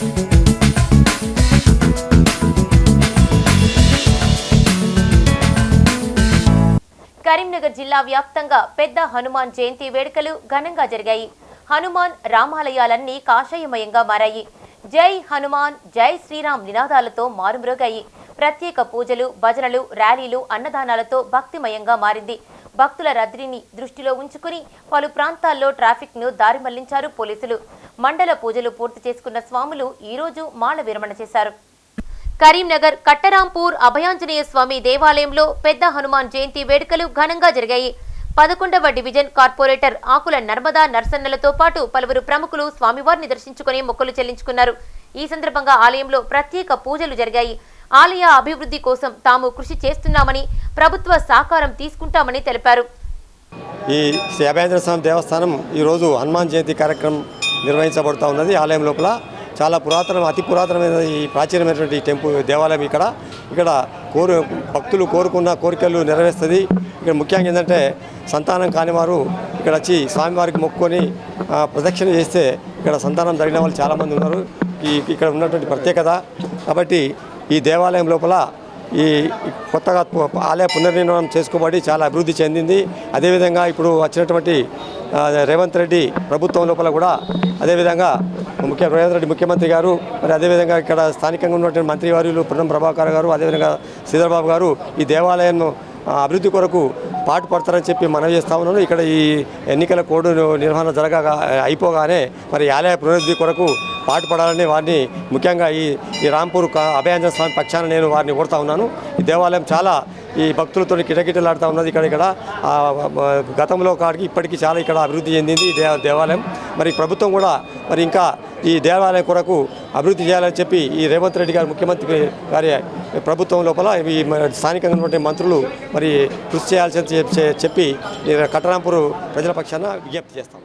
కరీంనగర్ జిల్లా వ్యాప్తంగా పెద్ద హనుమాన్ జయంతి వేడుకలు ఘనంగా జరిగాయి. హనుమాన్ రామాలయాలన్నీ కాషాయమయంగా మారాయి. జై హనుమాన్ జై శ్రీరామ్ నినాదాలతో మారుమ్రోగాయి. ప్రత్యేక పూజలు భజనలు ర్యాలీలు అన్నదానాలతో భక్తిమయంగా మారింది. భక్తుల రద్దీని దృష్టిలో ఉంచుకుని పలు ప్రాంతాల్లో ట్రాఫిక్ను దారి మళ్ళించారు పోలీసులు. మండల పూజలు పూర్తి చేసుకున్న స్వాములు ఈ రోజు మాల విరమణ చేశారు. కరీంనగర్ కట్టరాంపూర్ అభయాంజనేయ స్వామి దేవాలయంలో పెద్ద హనుమాన్ జయంతి వేడుకలు ఘనంగా జరిగాయి. పదకొండవ డివిజన్ కార్పొరేటర్ ఆకుల నర్మదా నర్సన్నలతో పాటు పలువురు ప్రముఖులు స్వామివారిని దర్శించుకుని మొక్కలు చెల్లించుకున్నారు. ఈ సందర్భంగా ఆలయంలో ప్రత్యేక పూజలు జరిగాయి. ఆలయ అభివృద్ధి కోసం తాము కృషి చేస్తున్నామని ప్రభుత్వ సహకారం తీసుకుంటామని తెలిపారు. ఈ శ్రీ స్వామి దేవస్థానం ఈరోజు హనుమాన్ జయంతి కార్యక్రమం నిర్వహించబడుతూ ఉన్నది. ఆలయం లోపల చాలా పురాతన అతి పురాతనమైన ఈ ప్రాచీనమైనటువంటి టెంపుల్ దేవాలయం ఇక్కడ. ఇక్కడ కోరు భక్తులు కోరుకున్న కోరికలు నెరవేరుస్తుంది. ఇక్కడ ముఖ్యంగా ఏంటంటే సంతానం కాని వారు ఇక్కడ వచ్చి స్వామివారికి మొక్కుకొని ప్రదక్షిణ చేస్తే ఇక్కడ సంతానం జరిగిన వాళ్ళు చాలామంది ఉన్నారు. ఈ ఇక్కడ ఉన్నటువంటి ప్రత్యేకత. కాబట్టి ఈ దేవాలయం లోపల ఈ కొత్తగా ఆలయ పునర్నిర్మాణం చేసుకోబడి చాలా అభివృద్ధి చెందింది. అదేవిధంగా ఇప్పుడు వచ్చినటువంటి రేవంత్ రెడ్డి ప్రభుత్వం లోపల కూడా అదేవిధంగా ముఖ్య రేవంత్ రెడ్డి ముఖ్యమంత్రి గారు మరి అదేవిధంగా ఇక్కడ స్థానికంగా ఉన్నటువంటి మంత్రి వారిలు పున్నం ప్రభాకర్ గారు అదేవిధంగా శ్రీధరబాబు గారు ఈ దేవాలయం అభివృద్ధి కొరకు పాటు పడతారని చెప్పి మనవి చేస్తా ఉన్నాను. ఇక్కడ ఈ ఎన్నికల కోడ్ నిర్వహణ జరగగా అయిపోగానే మరి ఆలయ పునరుద్ధి కొరకు పాటుపడాలని వారిని ముఖ్యంగా ఈ ఈ రాంపూర్ క- అభయాంజన స్వామి పక్షాన నేను వారిని కోరుతా ఉన్నాను. ఈ దేవాలయం చాలా ఈ భక్తులతో కిటకిటలాడుతూ ఉన్నది ఇక్కడ ఇక్కడ. గతంలో కాడికి ఇప్పటికీ చాలా ఇక్కడ అభివృద్ధి చెందింది ఈ దేవాలయం. మరి ప్రభుత్వం కూడా మరి ఇంకా ఈ దేవాలయం కొరకు అభివృద్ధి చేయాలని చెప్పి ఈ రేవంత్ రెడ్డి గారు ముఖ్యమంత్రి గారి ప్రభుత్వం లోపల ఈ స్థానికంగా ఉన్నటువంటి మంత్రులు మరి కృషి చేయాల్సి చెప్పి ఈ కట్టరాంపూర్ ప్రజల పక్షాన విజ్ఞప్తి చేస్తాం